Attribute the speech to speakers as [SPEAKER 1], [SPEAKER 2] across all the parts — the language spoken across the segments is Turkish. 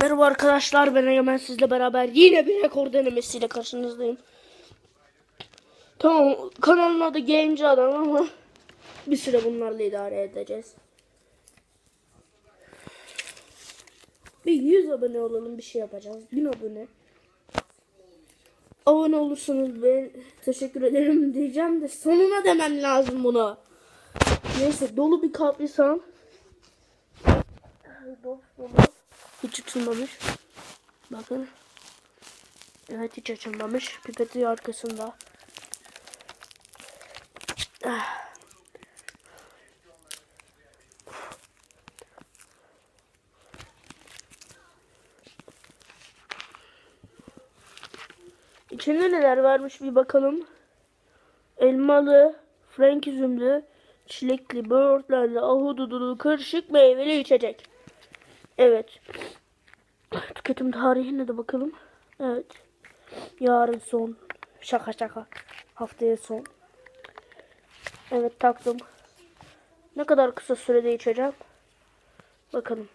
[SPEAKER 1] Merhaba arkadaşlar ben Egemen sizle beraber yine bir rekor denemesiyle karşınızdayım. Tamam kanalın adı Game'ci Adam ama bir süre bunlarla idare edeceğiz. Bir 100 abone olalım bir şey yapacağız. 1000 abone. Abone olursanız ben teşekkür ederim diyeceğim de sonuna demem lazım bunu. Neyse dolu bir kaprisam. Dolu dolu. Hiç açılmamış. Bakın. Evet hiç açılmamış. Pipeti arkasında. Ah. İçinde neler varmış bir bakalım. Elmalı, frank üzümlü, çilekli, böğürtlenli, ahududulu, karışık meyveli içecek. Evet. Tüketim tarihine de bakalım. Evet. Yarın son. Şaka şaka. Haftaya son. Evet taktım. Ne kadar kısa sürede içeceğim? Bakalım.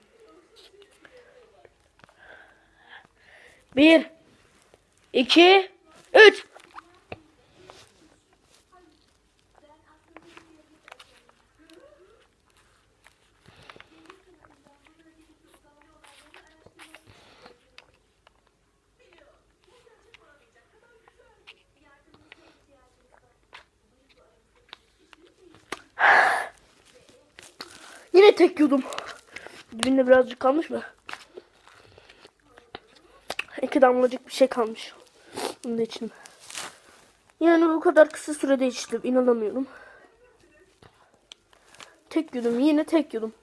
[SPEAKER 1] Bir. iki, Üç. Yine tek yudum. Dibinde birazcık kalmış mı? İki damlacık bir şey kalmış. Bunu da içtim. Yani bu kadar kısa sürede içtim. İnanamıyorum. Tek yudum. Yine tek yudum.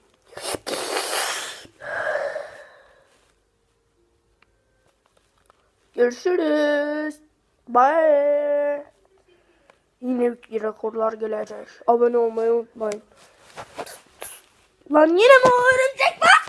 [SPEAKER 1] Görüşürüz. Bye. Yine rekorlar gelecek. Abone olmayı unutmayın. Lan yine mi o örümcek var?